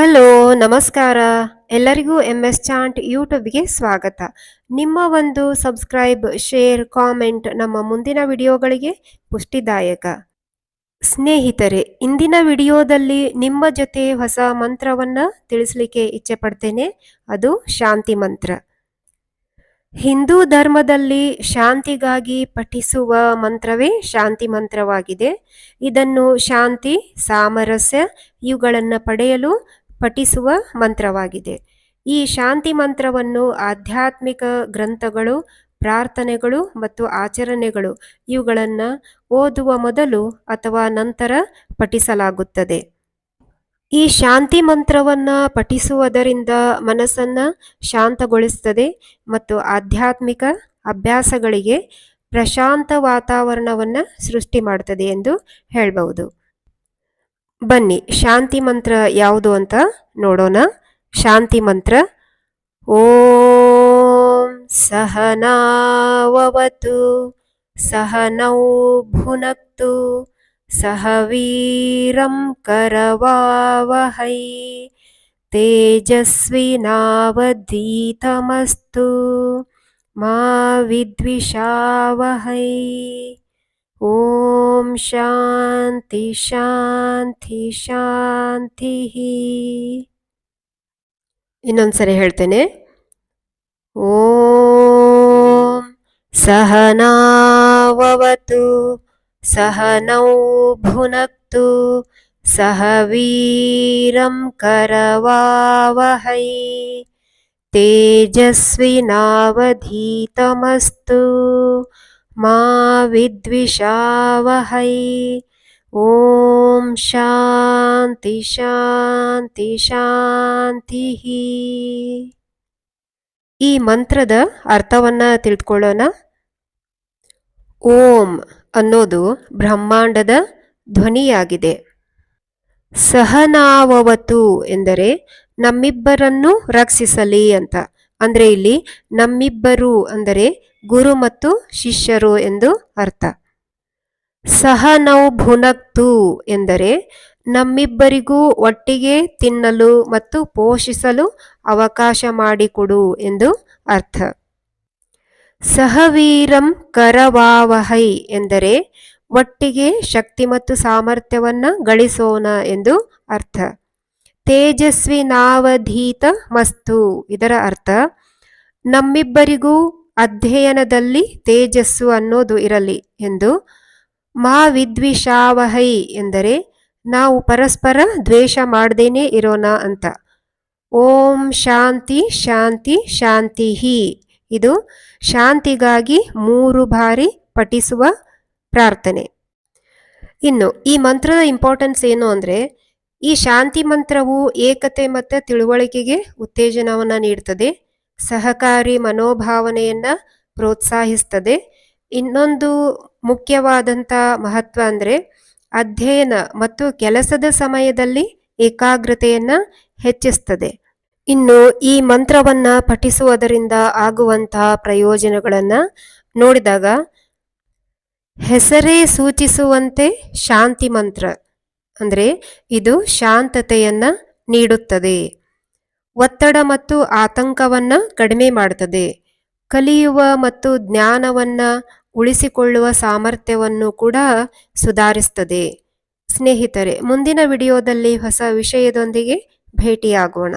Hello, ನಮಸ್ಕಾರ. ಎಲ್ಲರಿಗೂ M S chant ಯೂಟ್ಯೂಬ್ಗೆ ಸ್ವಾಗತ. ನಿಮ್ಮ ಒಂದು ಸಬ್ಸ್ಕ್ರೈಬ್, ಶೇರ್, ಕಾಮೆಂಟ್ ನಮ್ಮ ಮುಂದಿನ ವಿಡಿಯೋಗಳಿಗೆ ಪುಷ್ಟಿದಾಯಕ. ಸ್ನೇಹಿತರೆ, ಇಂದಿನ ವಿಡಿಯೋದಲ್ಲಿ ನಿಮ್ಮ ಜೊತೆ ಹೊಸ ಮಂತ್ರವನ್ನು ತಿಳಿಸಲಿಕ್ಕೆ ಇಚ್ಛೆ ಪಡ್ತೇನೆ. ಅದು ಶಾಂತಿ ಮಂತ್ರ. ಹಿಂದೂ ಧರ್ಮದಲ್ಲಿ ಶಾಂತಿಗಾಗಿ ಪಠಿಸುವ ಮಂತ್ರವೇ ಶಾಂತಿ ಮಂತ್ರವಾಗಿದೆ. ಇದನ್ನು ಶಾಂತಿ, ಸಾಮರಸ್ಯ ಇವುಗಳನ್ನು ಪಡೆಯಲು ಪಠಿಸುವ ಮಂತ್ರವಾಗಿದೆ. ಈ ಶಾಂತಿ ಮಂತ್ರವನ್ನು ಆಧ್ಯಾತ್ಮಿಕ ಗ್ರಂಥಗಳು, ಪ್ರಾರ್ಥನೆಗಳು ಮತ್ತು ಆಚರಣೆಗಳು ಇವುಗಳನ್ನು ಓದುವ ಮೊದಲು ಅಥವಾ ನಂತರ ಪಠಿಸಲಾಗುತ್ತದೆ. ಈ ಶಾಂತಿ ಮಂತ್ರವನ್ನು ಪಠಿಸುವುದರಿಂದ ಮನಸ್ಸನ್ನ ಶಾಂತಗೊಳಿಸುತ್ತದೆ ಮತ್ತು ಆಧ್ಯಾತ್ಮಿಕ ಅಭ್ಯಾಸಗಳಿಗೆ ಪ್ರಶಾಂತ ವಾತಾವರಣವನ್ನು ಸೃಷ್ಟಿ ಮಾಡ್ತದೆ ಎಂದು ಹೇಳ್ಬಹುದು. ಬನ್ನಿ, ಶಾಂತಿ ಮಂತ್ರ ಯಾವುದು ಅಂತ ನೋಡೋಣ. ಶಾಂತಿ ಮಂತ್ರ, ಓಂ ಸಹನಾವವತು, ಸಹನೌ ಭುನಕ್ತು, ಸಹ ವೀರಂ ಕರವಾವಹೈ ತೇಜಸ್ವಿನಾವಧೀತಮಸ್ತು ಮಾ ವಿದ್ವಿಷಾವಹೈ. ಓಂ ಶಾಂತಿ ಶಾಂತಿ ಶಾಂತಿ ಇನ್ನೊಂದ್ಸರಿ ಹೇಳ್ತೇನೆ ಓಂ ಸಹನಾವವತು सहनौ भुनक्तु सह वीरं करवावहै तेजस्विनावधीतमस्तु मा विद्विषावहै ॐ ಶಾಂತಿ ಶಾಂತಿ ಶಾಂತಿಃ ಈ ಮಂತ್ರದ ಅರ್ಥವನ್ನ ತಿಳಿದುಕೊಳ್ಳೋಣ ಓಂ ಅನ್ನೋದು ಬ್ರಹ್ಮಾಂಡದ ಧ್ವನಿಯಾಗಿದೆ ಸಹನಾವವತು ಎಂದರೆ ನಮ್ಮಿಬ್ಬರನ್ನು ರಕ್ಷಿಸಲಿ ಅಂತ ಅಂದ್ರೆ ಇಲ್ಲಿ ನಮ್ಮಿಬ್ಬರು ಅಂದರೆ ಗುರು ಮತ್ತು ಶಿಷ್ಯರು ಎಂದು ಅರ್ಥ. ಸಹನೌ ಭುನಕ್ತು ಎಂದರೆ ನಮ್ಮಿಬ್ಬರಿಗೂ ಒಟ್ಟಿಗೆ ತಿನ್ನಲು ಮತ್ತು ಪೋಷಿಸಲು ಅವಕಾಶ ಮಾಡಿಕೊಡು ಎಂದು ಅರ್ಥ. ಸಹವೀರಂ ಕರವಾವಹೈ ಎಂದರೆ ಒಟ್ಟಿಗೆ ಶಕ್ತಿ ಮತ್ತು ಸಾಮರ್ಥ್ಯವನ್ನು ಗಳಿಸೋಣ ಎಂದು ಅರ್ಥ. ತೇಜಸ್ವಿನಾವಧೀತ ಮಸ್ತು ಇದರ ಅರ್ಥ. ನಮ್ಮಿಬ್ಬರಿಗೂ ಅಧ್ಯಯನದಲ್ಲಿ ತೇಜಸ್ಸು ಅನ್ನೋದು ಇರಲಿ ಎಂದು ಮಾ ವಿದ್ವಿಷಾವಹೈ ಎಂದರೆ ನಾವು ಪರಸ್ಪರ ದ್ವೇಷ ಮಾಡ್ದೇನೆ ಇರೋಣ ಅಂತ. ಓಂ ಶಾಂತಿ ಶಾಂತಿ ಶಾಂತಿ ಹಿ ಇದು ಶಾಂತಿಗಾಗಿ ಮೂರು ಬಾರಿ ಪಠಿಸುವ ಪ್ರಾರ್ಥನೆ. ಇನ್ನು ಈ ಮಂತ್ರದ ಇಂಪಾರ್ಟೆನ್ಸ್ ಏನು ಅಂದರೆ ಈ ಶಾಂತಿ ಮಂತ್ರವು ಏಕತೆ ಮತ್ತು ತಿಳುವಳಿಕೆಗೆ ಉತ್ತೇಜನವನ್ನು ನೀಡ್ತದೆ. ಸಹಕಾರಿ ಮನೋಭಾವನೆಯನ್ನು ಪ್ರೋತ್ಸಾಹಿಸ್ತದೆ. ಇನ್ನೊಂದು ಮುಖ್ಯವಾದಂಥ ಮಹತ್ವ ಅಂದರೆ ಅಧ್ಯಯನ ಮತ್ತು ಕೆಲಸದ ಸಮಯದಲ್ಲಿ ಏಕಾಗ್ರತೆಯನ್ನು ಹೆಚ್ಚಿಸ್ತದೆ. ಇನ್ನು ಈ ಮಂತ್ರವನ್ನ ಪಠಿಸುವುದರಿಂದ ಆಗುವಂತಹ ಪ್ರಯೋಜನಗಳನ್ನು ನೋಡಿದಾಗ ಹೆಸರೇ ಸೂಚಿಸುವಂತೆ ಶಾಂತಿ ಮಂತ್ರ ಅಂದರೆ ಇದು ಶಾಂತತೆಯನ್ನು ನೀಡುತ್ತದೆ. ಒತ್ತಡ ಮತ್ತು ಆತಂಕವನ್ನ ಕಡಿಮೆ ಮಾಡುತ್ತದೆ. ಕಲಿಯುವ ಮತ್ತು ಜ್ಞಾನವನ್ನ ಉಳಿಸಿಕೊಳ್ಳುವ ಸಾಮರ್ಥ್ಯವನ್ನು ಕೂಡ ಸುಧಾರಿಸ್ತದೆ ಸ್ನೇಹಿತರೆ, ಮುಂದಿನ ವಿಡಿಯೋದಲ್ಲಿ ಹೊಸ ವಿಷಯದೊಂದಿಗೆ ಭೇಟಿಯಾಗೋಣ.